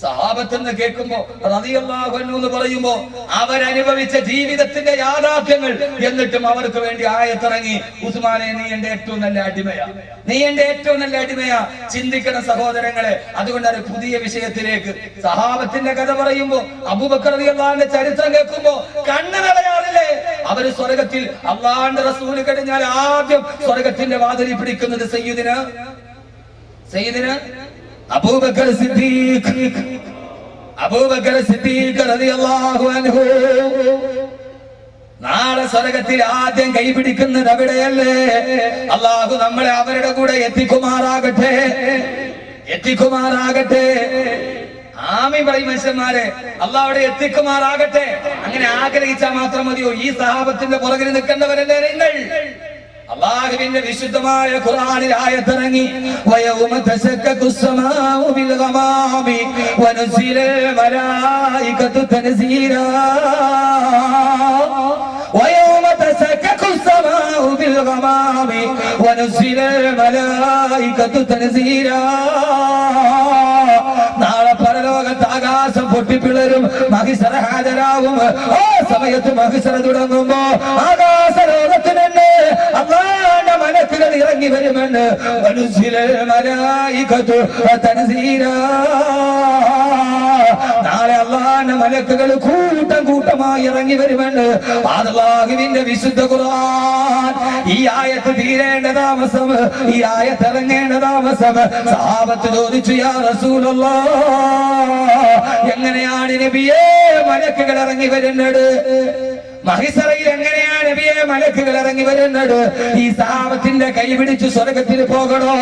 സഹാബത്തെന്ന് കേൾക്കുമ്പോ എന്ന് പറയുമ്പോ അവരനുഭവിച്ച ജീവിതത്തിന്റെ യാഥാർത്ഥ്യങ്ങൾ എന്നിട്ടും അവർക്ക് വേണ്ടി ആയത്തിറങ്ങി ഉസ്മാനെ നീ എന്റെ ഏറ്റവും നല്ല അടിമയാ. നീ എന്റെ ഏറ്റവും നല്ല അടിമയാ. ചിന്തിക്കണം സഹോദരങ്ങളെ. അതുകൊണ്ടാണ് പുതിയ വിഷയത്തിലേക്ക് സഹാബത്തിന്റെ കഥ പറയുമ്പോ അബൂബക്കർ റളിയല്ലാഹുവിന്റെ ചരിത്രം കേൾക്കുമ്പോ കണ്ണു നിറയാറില്ലേ? അവർ സ്വർഗത്തിൽ അള്ളാന്റെ റസൂൽ കഴിഞ്ഞാൽ ആദ്യം സ്വർഗത്തിന്റെ വാതിലി പിടിക്കുന്നത് സയ്യിദിന്? സയ്യിദിന്? അബൂബക്കർ സിദ്ദീഖ്. അബൂബക്കർ സിദ്ദീഖ് റളിയല്ലാഹു അൻഹു. നാളെ സ്വർഗത്തിൽ ആദ്യം കൈപിടിക്കുന്നത് അവിടെയല്ലേ? അള്ളാഹു നമ്മളെ അവരുടെ കൂടെ എത്തിക്കുമാറാകട്ടെ. എത്തിക്കുമാറാകട്ടെ. ആമി പറയും മനുഷ്യന്മാരെ അള്ളാഹുടെ എത്തിക്കുമാറാകട്ടെ. അങ്ങനെ ആഗ്രഹിച്ചാൽ മാത്രം മതിയോ? ഈ സഹാബത്തിന്റെ പുറകിൽ നിൽക്കേണ്ടവരല്ലേ നിങ്ങൾ? അള്ളാഹുവിന്റെ വിശുദ്ധമായ ഖുർആനിൽ ആയത്തിറങ്ങി വയവുമ തശക്കക്കു സമാഉ ബിൽ ഗമാമി വനുസില മലായികതു തൻസീരാ വയവുമ തശക്കക്കു സമാഉ ബിൽ ഗമാമി വനുസില മലായികതു തൻസീരാ നാളെ പരലോകത്ത് ആകാശം പൊട്ടിപ്പിളരും മഹിസർ ഹാജരാകും. ഓ സമയത്ത് മഹസര തുടങ്ങുമ്പോ ആകാശ ലോകത്തിന് തന്നെ അള്ളാന്റെ ഇറങ്ങി വരുമെന്ന് മനുഷ്യരെ മലായിക്കത്തു തനസീരാ. നാളെ അള്ളാന്റെ മലക്കുകൾ കൂട്ടം കൂട്ടമായി ഇറങ്ങി വരുമെന്ന് അള്ളാഹുവിന്റെ വിശുദ്ധ ഖുർആൻ. ഈ ആയത്ത് തീരേണ്ട താമസം ഈ ആയത്ത് ഇറങ്ങേണ്ട താമസം. സാപത്ത് ചോദിച്ചു യാ റസൂലല്ലാ എങ്ങനെയാണ് നബിയേ മലക്കുകൾ ഇറങ്ങി വരുന്നത്? eh, eh, eh. മഹിസറയിൽ എങ്ങനെയാണ് നബിയെ മലക്കുകൾ ഇറങ്ങി വരുന്നത്? ഈ സാപത്തിന്റെ കൈ പിടിച്ച് സ്വർഗത്തിൽ പോകണോ?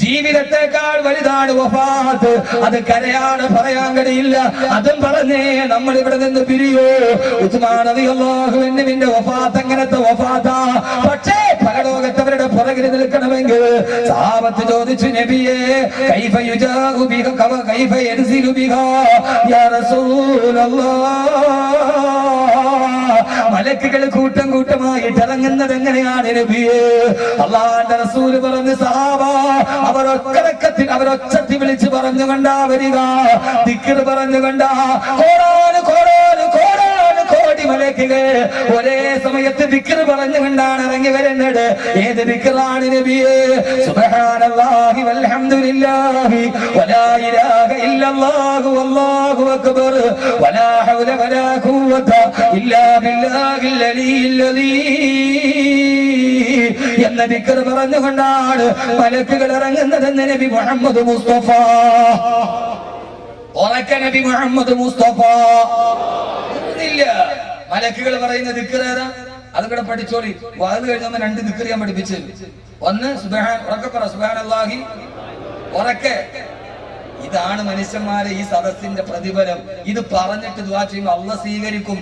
ജീവിതത്തെക്കാൾ വലുതാണ് വഫാത്ത്. അത് കരയാണ് പറയാൻ കഴിയില്ല. അതും പറഞ്ഞേ നമ്മൾ ഇവിടെ നിന്ന് പിരിയോ. ഉസ്മാനവിന്റെ വഫാത്ത് അങ്ങനത്തെ വഫാത്താ? പക്ഷേ പരലോകത്തവരുടെ പുറകിൽ നിൽക്കണമെങ്കിൽ സാപത്ത് ചോദിച്ചു നബിയെ കൈഫ യുജാഹു കൈഫ യൻസിലു ബിക യാ റസൂലല്ലാഹ് മലക്കുകൾ കൂട്ടം കൂട്ടമായിട്ട് ഇറങ്ങുന്നത് എങ്ങനെയാണ് നബിയെ? അള്ളാന്റെ റസൂൽ പറഞ്ഞ് സഹാബ അവരൊക്കെ അവരൊച്ചത്തി വിളിച്ച് പറഞ്ഞു പറഞ്ഞുകൊണ്ടാ വരിക. ദിക്കർ പറഞ്ഞുകൊണ്ടാ കോടാന് കോടാന് കോടാന് കോടി മലക്കുകൾ ഒരേ സമയത്ത് ദിക്കർ പറഞ്ഞുകൊണ്ടാണ് ഇറങ്ങി വരുന്നത്. ഏത് ദിക്കറാണ് നബിയെ? സുബ്ഹാനല്ലാഹി വൽഹംദുലില്ലാഹി വലാ ഇലാഹ ഇല്ലല്ലാഹു വല്ലാഹു അക്ബർ. വലാ ഹൗല വലാ ഖുവത ഇല്ലാ ബില്ലാഹിൽ അലിയിൽ എന്ന ദിക്കർ പറഞ്ഞുകൊണ്ടാണ് മലക്കുകൾ ഇറങ്ങുന്നതെന്ന് നബി മുഹമ്മദ് മുസ്തഫ. ഉറക്ക നബി മുഹമ്മദ് മുസ്തഫ. ഇല്ല. മലക്കുകൾ പറയുന്ന ദിക്കറേതാ അതും കൂടെ പഠിച്ചോളി. വാത് കഴിഞ്ഞ രണ്ട് ദിക്കർ ഞാൻ പഠിപ്പിച്ചു ഒന്ന് സുബഹാൻ ഉറക്കെ പറ സുബഹാനല്ലാഹി. ഉറക്കെ. ഇതാണ് മനുഷ്യന്മാരെ ഈ സദസ്സിന്റെ പ്രതിഫലം. ഇത് പറഞ്ഞിട്ട് ദുആ ചെയ്യുമ്പോൾ അല്ല സ്വീകരിക്കും.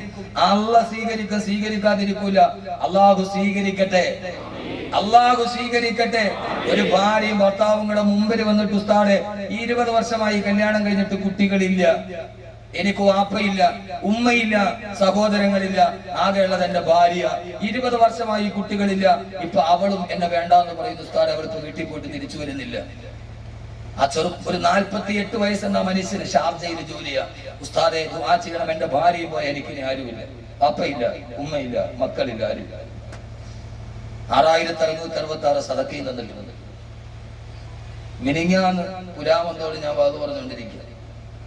അല്ല സ്വീകരിക്കും സ്വീകരിക്കാതിരിക്കൂല. അള്ളാഹു സ്വീകരിക്കട്ടെ. അള്ളാഹു സ്വീകരിക്കട്ടെ. ഒരു ഭാര്യയും ഭർത്താവും കൂടെ മുമ്പിൽ വന്നിട്ട് ഉസ്താടെ ഇരുപത് വർഷമായി കല്യാണം കഴിഞ്ഞിട്ട് കുട്ടികളില്ല. എനിക്ക് വാപ്പയില്ല ഉമ്മയില്ല സഹോദരങ്ങളില്ല ആകെയുള്ളത് എന്റെ ഭാര്യ. ഇരുപത് വർഷമായി കുട്ടികളില്ല. ഇപ്പൊ അവളും എന്നെ വേണ്ടാന്ന് പറയുന്ന ഉസ്താദ് അവർക്ക് വീട്ടിൽ പോയിട്ട് തിരിച്ചു വരുന്നില്ല. ആ ചെറു ഒരു നാൽപ്പത്തി എട്ട് വയസ്സെന്ന മനുഷ്യന് ഷാർജയിൽ ജോലിയാ ഉസ്താദെ ദുആ ചെയ്യണം. എന്റെ ഭാര്യയും പോയ എനിക്ക് ആരുമില്ല. അപ്പയില്ല ഉമ്മയില്ല മക്കളില്ല ആരുമില്ല. ആറായിരത്തി അറുന്നൂറ്റി അറുപത്തി ആറ് സതക്കയിൽ നിന്നിട്ടുണ്ട്. മിനിങ്ങാന്ന് പുരാമന്തോട് ഞാൻ വാത് പറഞ്ഞുകൊണ്ടിരിക്കുക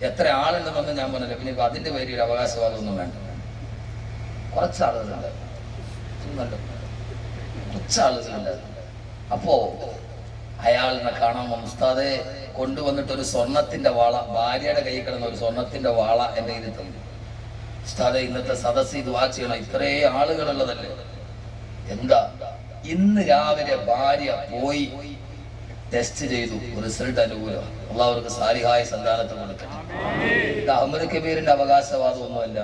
എത്ര ആളുണ്ടെന്നൊന്നും ഞാൻ പറഞ്ഞില്ല. പിന്നെ അതിന്റെ പേരിൽ അവകാശവാദമൊന്നും വേണ്ട. കുറച്ചാളുകളുണ്ട് ഒന്നുമല്ല. കുറച്ച് ആളുകളുണ്ട് അപ്പോ അയാളിനെ കാണാൻ. ഉസ്താദെ കൊണ്ടുവന്നിട്ട് ഒരു സ്വർണത്തിന്റെ വാള ഭാര്യയുടെ കൈ കിടന്ന ഒരു സ്വർണത്തിന്റെ വാള എന്റെ കയ്യിൽ തന്നു. ഉസ്താദെ ഇന്നത്തെ സദസ് ഇത് വാച്ച് ചെയ്യണം. ഇത്രേ ആളുകളുള്ളതല്ലേ? എന്താ? ഇന്ന് രാവിലെ ഭാര്യ പോയി ടെസ്റ്റ് ചെയ്തു. റിസൾട്ട് അനുകൂലം അള്ളാഹർക്ക് സാരിഹായ സന്താനത്തെ കൊടുക്കട്ടെ. ഇത് അഹമ്മദ് കബീറിന്റെ അവകാശവാദമൊന്നുമല്ല.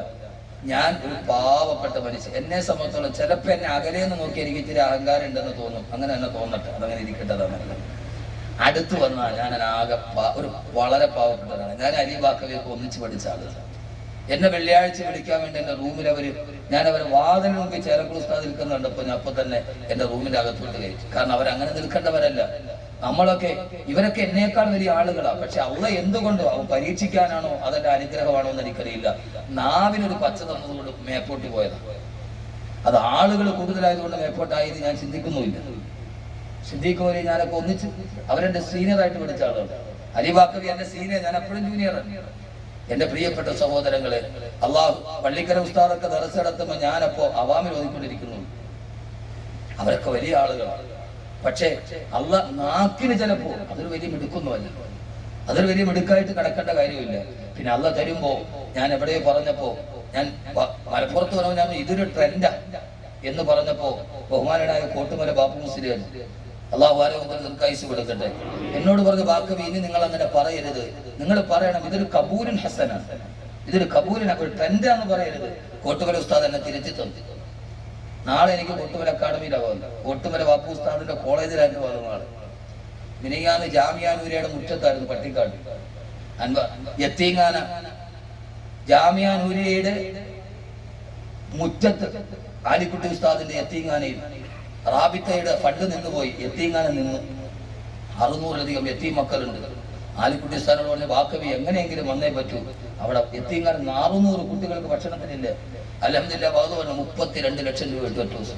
ഞാൻ ഒരു പാവപ്പെട്ട മനുഷ്യൻ. എന്നെ സംബന്ധിച്ചോളം ചിലപ്പോ എന്നെ അകലെ നിന്ന് നോക്കി എനിക്ക് ഇത്തിരി അഹങ്കാരം ഉണ്ടെന്ന് തോന്നും. അങ്ങനെ എന്നെ തോന്നട്ടെ. അതങ്ങനെ ഇരിക്കട്ടെ അതല്ല അടുത്ത് വന്നാൽ ഞാൻ ആകെ ഒരു വളരെ പാവപ്പെട്ടതാണ്. ഞാൻ അലിബാക്കവിയൊക്കെ ഒന്നിച്ച് പഠിച്ച ആളാണ് എന്നെ വെള്ളിയാഴ്ച വിളിക്കാൻ വേണ്ടി എന്റെ റൂമിൽ അവർ ഞാൻ അവരെ വാതിലിന് മുമ്പിൽ ചേരക്കുൾ ഉസ്താദ് നിൽക്കുന്നുണ്ടപ്പോ ഞാൻ അപ്പൊ തന്നെ എന്റെ റൂമിന്റെ അകത്തോട്ട് കയറ്റി. കാരണം അവരങ്ങനെ നിൽക്കേണ്ടവരല്ല. നമ്മളൊക്കെ ഇവരൊക്കെ എന്നേക്കാൾ വലിയ ആളുകളാ. പക്ഷെ അള്ള എന്തുകൊണ്ടോ അവ പരീക്ഷിക്കാനാണോ അതെന്റെ അനുഗ്രഹമാണോ എന്ന് എനിക്കറിയില്ല. നാവിനൊരു പച്ച തന്നതുകൊണ്ട് മേപ്പോട്ടി പോയതാണ് അത് ആളുകൾ കൂടുതലായതുകൊണ്ട് മേപ്പോട്ടായത് ഞാൻ ചിന്തിക്കുന്നുമില്ല. ചിന്തിക്കുമ്പോൾ ഞാനൊക്കെ ഒന്നിച്ച് അവരെന്റെ സീനിയർ ആയിട്ട് പഠിച്ച ആളുകൾ അലിവാക്കവി എന്റെ സീനിയർ ഞാൻ എപ്പോഴും ജൂനിയറാണ് എന്റെ പ്രിയപ്പെട്ട സഹോദരങ്ങളെ അള്ളാഹു പള്ളിക്കര ഉസ്താദൊക്കെ ദറസെടുത്തുമ്പോ ഞാനപ്പോ അവാമിൽ ഓതിക്കൊണ്ടിരിക്കുന്നു. അവരൊക്കെ വലിയ ആളുകളാണ് പക്ഷേ അല്ല നാക്കിന് ചിലപ്പോ അതൊരു വലിയ മിടുക്കൊന്നുമല്ല. അതൊരു വലിയ മിടുക്കായിട്ട് കിടക്കേണ്ട കാര്യമില്ല. പിന്നെ അല്ല തരുമ്പോ ഞാൻ എവിടെയോ പറഞ്ഞപ്പോ ഞാൻ മലപ്പുറത്ത് പറഞ്ഞ ഞാൻ ഇതൊരു ട്രെൻഡാ എന്ന് പറഞ്ഞപ്പോ ബഹുമാനനായ കോട്ടുമല ബാപ്പു മുസ്ലിം അള്ളാഹു കൊടുക്കട്ടെ. എന്നോട് പറഞ്ഞ വാക്ക് ഇനി നിങ്ങൾ അങ്ങനെ പറയരുത്. നിങ്ങൾ പറയണം ഇതൊരു കബൂലിൻ ഹസനാണ്. ഇതൊരു കബൂലിൻ ഒരു ട്രെൻഡാന്ന് പറയരുത്. കോട്ടുമല ഉസ്താദ് എന്നെ തിരുത്തി തന്നു. നാളെ എനിക്ക് കോട്ടുമല അക്കാഡമിയിലാവും കോട്ടുമല ബാപ്പു ഉസ്താദിന്റെ കോളേജിലായിട്ട് പോകുന്ന നാളെ മിനിങ്ങാന്ന് ജാമ്യാനൂരിയുടെ മുറ്റത്തായിരുന്നു പട്ടിക്കാട്. അൻവ എത്തിങ്ങാന. ജാമ്യാനൂരിയുടെ മുറ്റത്ത് ആലിക്കുട്ടി ഉസ്താദിന്റെ എത്തിങ്ങാനയിൽ റാബിത്തയുടെ ഫണ്ട് നിന്നുപോയി. എത്തിങ്ങാന നിന്ന് അറുന്നൂറിലധികം എത്തി മക്കളുണ്ട്. ആലിക്കുട്ടി ഉസ്താദിനോട് പറഞ്ഞ വാക്കവി എങ്ങനെയെങ്കിലും വന്നേ പറ്റൂ. അവിടെ എത്തിങ്ങാന നാറുന്നൂറ് കുട്ടികൾക്ക് ഭക്ഷണത്തിനില്ല. അലഹമില്ല പറഞ്ഞ മുപ്പത്തിരണ്ട് ലക്ഷം രൂപ എടുത്തു ഒറ്റ ദിവസം.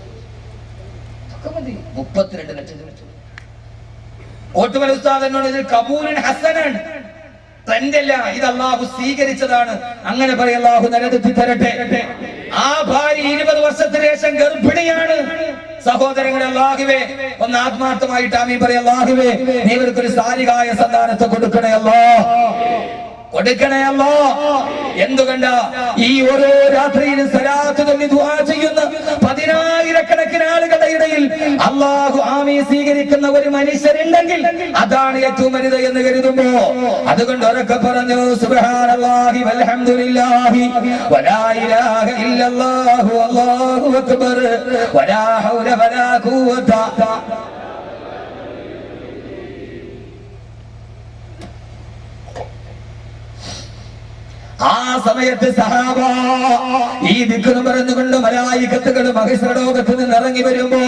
മതി. മുപ്പത്തിരണ്ട് ലക്ഷം രൂപ. ഓട്ടുമല ഉസ്താദ് എന്നോട് കബൂലിൻ ഹസനാണ് ഇത് അള്ളാഹു സ്വീകരിച്ചതാണ്. അങ്ങനെ പറയും അള്ളാഹു നിലനിർത്തി തരട്ടെ. ആ ഭാര്യ ഇരുപത് വർഷത്തിന് ശേഷം ഗർഭിണിയാണ്. സഹോദരങ്ങളെ അള്ളാഹുവേ ഒന്ന് ആത്മാർത്ഥമായിട്ട് ആമീ പറയും അള്ളാഹുവേ നീ ഇവർക്കൊരു സാരികായ സന്താനത്തെ കൊടുക്കണേ അല്ലോ കൊടുക്കണേ അല്ലോ. എന്തുകണ്ട? ഈ ഓരോ രാത്രിയിലും സലാത്ത് ചൊല്ലി ദുആ ചെയ്യുന്ന പതിനായിരക്കണക്കിന് ആളുകളുടെ ഇടയിൽ അള്ളാഹു ആമി സ്വീകരിക്കുന്ന ഒരു മനുഷ്യരുണ്ടെങ്കിൽ അതാണ് ഏറ്റവും വലുത് എന്ന് കരുതുമ്പോ. അതുകൊണ്ട് ഉറക്കെ പറഞ്ഞു സുബ്ഹാനല്ലാഹി വൽഹംദുലില്ലാഹി വലാ ഇലാഹ ഇല്ലല്ലാഹു അല്ലാഹു അക്ബർ വലാ ഹൗല വലാ ഖുവത ആ സമയത്ത് സഹാബ ഈ ദിക്കിനും പറഞ്ഞുകൊണ്ട് മലായിക്കത്തുകൾ മഹിഷലോകത്ത് നിന്ന് ഇറങ്ങി വരുമ്പോ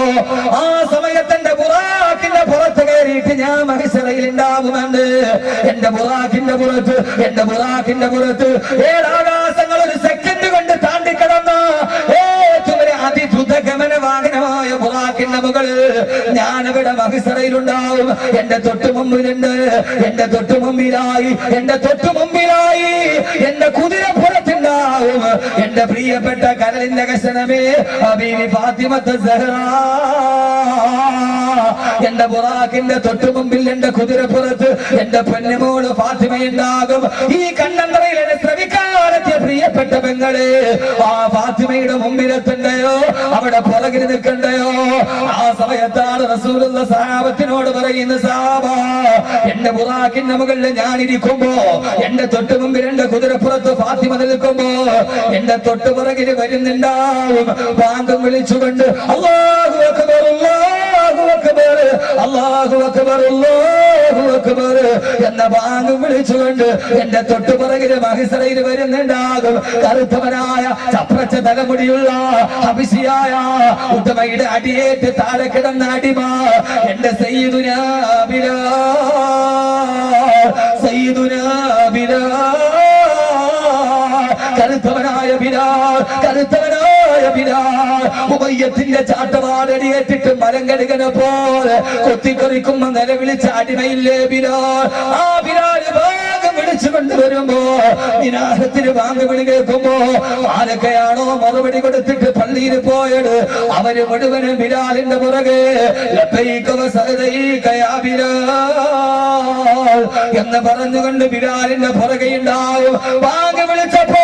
ആ സമയത്ത് എന്റെ ബുറാക്കിന്റെ പുറത്ത് കയറിയിട്ട് ഞാൻ മഹിഷറയിൽ ഉണ്ടാവുന്നുണ്ട് എന്റെ ബുറാക്കിന്റെ പുറത്ത് എന്റെ ബുറാക്കിന്റെ പുറത്ത്. ഏഴാകാശങ്ങൾ വാഹനമായ മകൾ. ഞാൻ അവിടെ മഹിസറയിലുണ്ടാവും എന്റെ തൊട്ടു മുമ്പിലുണ്ട്. എന്റെ തൊട്ടു മുമ്പിലായി. എന്റെ തൊട്ടു മുമ്പിലായി. എന്റെ കുതിരപ്പുറത്തുണ്ടാവും എന്റെ പ്രിയപ്പെട്ട കരളിന്റെ കശനമേ അബീവി ഫാത്തിമത്ത് എന്റെ ബുറാക്കിന്റെ തൊട്ടു മുമ്പിൽ എന്റെ കുതിരപ്പുറത്ത് എന്റെ പൊന്നുമോൾ ഫാത്തിമയുണ്ടാകും. ഈ കണ്ണന്തറയിൽ എന്നെ ശ്രമിക്കാനെത്തിയ പ്രിയപ്പെട്ട പെങ്ങളെ ആ ഫാത്തിമയുടെ മുമ്പിലെത്തണ്ടയോ അവിടെ പുറകിൽ നിൽക്കണ്ടയോ? ആ സമയത്താണ് റസൂലുള്ള സാപത്തിനോട് പറയുന്ന സാബ എന്റെ ബുറാക്കിന്റെ മുകളിൽ ഞാൻ ഇരിക്കുമ്പോ എന്റെ തൊട്ട് മുമ്പിൽ എന്റെ കുതിരപ്പുറത്ത് ഫാത്തിമ നിൽക്കുമ്പോ എന്റെ തൊട്ട് പുറകിൽ വരുന്നുണ്ടാവും. പാങ്കം വിളിച്ചുകൊണ്ട് അള്ളാഹു അക്ബർ അള്ളാഹു അക്ബർ അള്ളാഹു അക്ബർ അല്ലാഹു അക്ബർ എന്ന ബാങ്ക് വിളിച്ചുകൊണ്ട് എന്റെ തൊട്ടുപുറകിൽ മഹിസറയിൽ വരുന്നുണ്ടാകും. കറുത്തവനായ ചപ്രച്ച തലമുടിയുള്ള അഭിഷിയായ ഉത്തമയുടെ അടിയേറ്റ് താഴെ കിടന്ന അടിമ എന്റെ സയ്യിദുനാ ബിലാൽ കറുത്തവനായ ബിലാൽ കറുത്തവനായ ബിലാൽ ഉമയ്യത്തിന്റെ ചാട്ടവാടടിയേറ്റിട്ട് മരം കടുകന പോലെ കൊത്തിക്കൊറിക്കുമ്പോ നിലവിളിച്ച അടിമയില്ലേ ബിലാൽ ആ ബിലാൽ വാങ്ങി വിളി കേൾക്കുമ്പോ ആരൊക്കെയാണോ മറുപടി കൊടുത്തിട്ട് പള്ളിയിൽ പോയത്? അവർ മുഴുവനും ബിലാലിന്റെ പുറകെ എന്ന് പറഞ്ഞുകൊണ്ട് ബിലാലിന്റെ പുറകെ ഉണ്ടാവും വാങ്ങി വിളിച്ചപ്പോ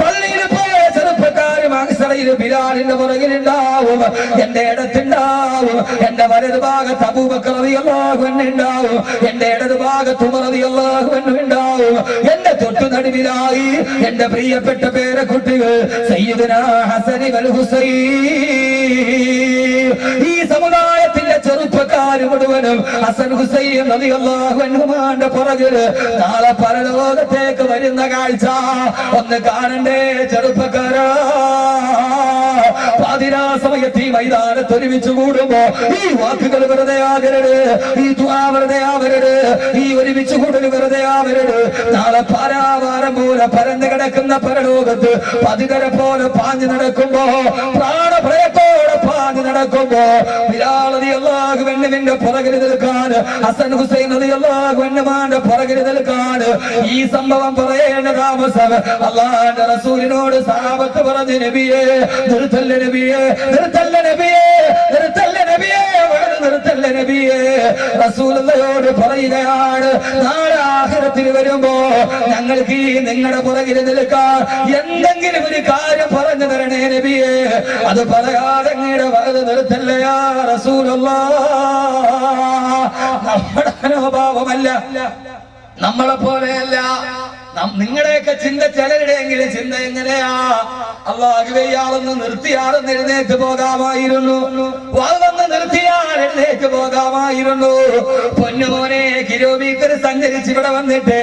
പള്ളിയിൽ ചെറുപ്പക്കാര് മകസറയിൽ ബിലാലിന്റെ പുറകിലുണ്ടാവും എന്റെ ഇടത്തുണ്ടാവും. എന്റെ വലത് ഭാഗത്ത് അബൂബക്കറിയാഹുണ്ടാവും എന്റെ ഇടത് ഭാഗത്ത് ഉമറിയാഹുണ്ടാവും എന്റെ തൊട്ടു നടുവിലായി എന്റെ പ്രിയപ്പെട്ട പേരക്കുട്ടികൾ സയ്യിദുനാ ഹസനി വൽ ഹുസൈൻ. സമുദായത്തിന്റെ മുഴുവനും ഹസൻ ഹുസൈൻ അൻഹുമാന്റെ പുറകിൽ നാളെ പരലോകത്തേക്ക് വരുന്ന കാഴ്ച ഒന്ന് കാണണ്ടേ ചെറുപ്പക്കാരാ. പാതിരാ സമയത്ത് ഈ മൈതാനത്ത് ഒരുമിച്ച് കൂടുമ്പോ ഈ വാക്കുകൾ വെറുതെ ആകരുത് ഈ ദ്വാ വെറുതെ ആവരുത് ഈ ഒരുമിച്ച് കൂടൽ വെറുതെ ആവരുത്. നാളെ പാരാവാരം പോലെ പരന്നു കിടക്കുന്ന പരലോകത്ത് പതികര പോലെ പാഞ്ഞു നടക്കുമ്പോ പ്രാണഭയത്തോടെ പാഞ്ഞു നടക്കുമ്പോ ബിലാലതി അള്ളാഹു വെണ്ണുവിന്റെ പുറകിൽ ഹസൻ ഹുസൈൻ അലി അള്ളാഹു വെണ്ണുമാന്റെ പുറകിൽ നിൽക്കാൻ ഈ സംഭവം പറയേണ്ട താമസം അള്ളാന്റെ റസൂലിനോട് സാപത്ത് പറഞ്ഞ് നബിയെ നിർത്തല്ല നബിയെ നിർത്തല്ല നബിയെ നബിയെ റസൂലയോട് പറയുകയാണ് നാളെ ആഖിറത്തിൽ വരുമ്പോ ഞങ്ങൾക്ക് ഈ നിങ്ങളുടെ പുറകിൽ നിൽക്കാൻ എന്തെങ്കിലും ഒരു കാര്യം പറഞ്ഞു തരണേ നബിയെ. അത് പറയാതെ അങ്ങയുടെ വലത് നിർത്തല്ലയാ റസൂലുള്ള? നമ്മുടെ മനോഭാവമല്ല നമ്മളെ പോലെയല്ല നിങ്ങളുടെയൊക്കെ ചിന്ത ചിലരുടെയെങ്കിലും ചിന്ത എങ്ങനെയാ? അള്ളാഹുവേ നിർത്തിയാളെന്ന് എഴുന്നേറ്റ് പോകാമായിരുന്നു. വന്ന് നിർത്തിയാൽ എഴുന്നേറ്റ് പോകാമായിരുന്നു. പൊന്നുമോനെ കിലോമീറ്റർ സഞ്ചരിച്ച് ഇവിടെ വന്നിട്ട്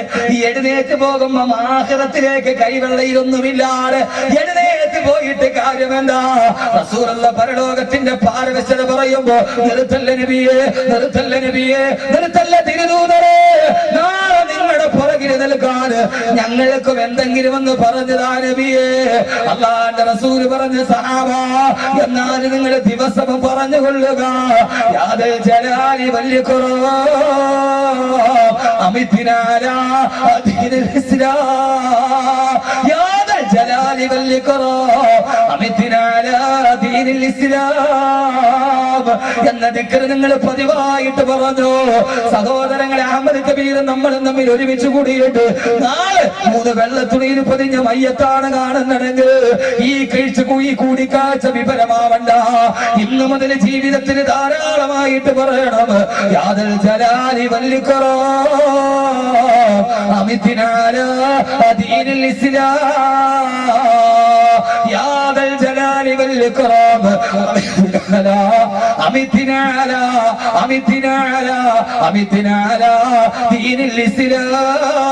എഴുന്നേറ്റ് പോകുമ്പോ മാഹരത്തിലേക്ക് കൈവെള്ളയിലൊന്നുമില്ലാതെ എഴുന്നേറ്റ് പോയിട്ട് കാര്യമെന്താ? പരലോകത്തിന്റെ പാരവശ്യത പറയുമ്പോ നിർത്തല്ല നബിയെ നിർത്തല്ല നബിയെ നിർത്തല്ല തിരുദൂതരെ നാളെ പുറകിൽ നിൽക്കാൻ. ഞങ്ങൾക്കും എന്തെങ്കിലും ഒന്ന് പറഞ്ഞതാ നബിയെ. അള്ളാന്റെ റസൂൽ പറഞ്ഞ സഹാബ എന്നാൽ നിങ്ങൾ ദിവസം പറഞ്ഞുകൊള്ളുക. യാതെ ജലാലി വലിയ കുറവ്? യാതെ ജലാലി വലിയ കുറവ്? അമിതിനാല ദീനിൽ ഇസ്ലാം. എന്ന ദിക്കർ നിങ്ങൾ പതിവായിട്ട് പറഞ്ഞു. സഹോദരങ്ങളെ അഹമ്മദ് കബീർ നമ്മൾ തമ്മിൽ ഒരുമിച്ച് കൂടിയിട്ട് നാളെ മൂന്ന് വെള്ളത്തുണിയിൽ പൊതിഞ്ഞ മയ്യത്താണ് കാണുന്നതെങ്കിൽ ഈ കീഴ്ച ഈ കൂടിക്കാഴ്ച വിപരമാവണ്ട. ഇന്നു മുതൽ ജീവിതത്തിന് ധാരാളമായിട്ട് പറയണം. യാതൊരു ജലാലി വല്ലിക്കറോ അമിതിനാല് അധീനിൽ ഇസ്ലാം. യാദൽ ജലാലി വല്ലിക്കറോ أمتنا أمتنا على أمتنا على أمتنا على دين الإسلام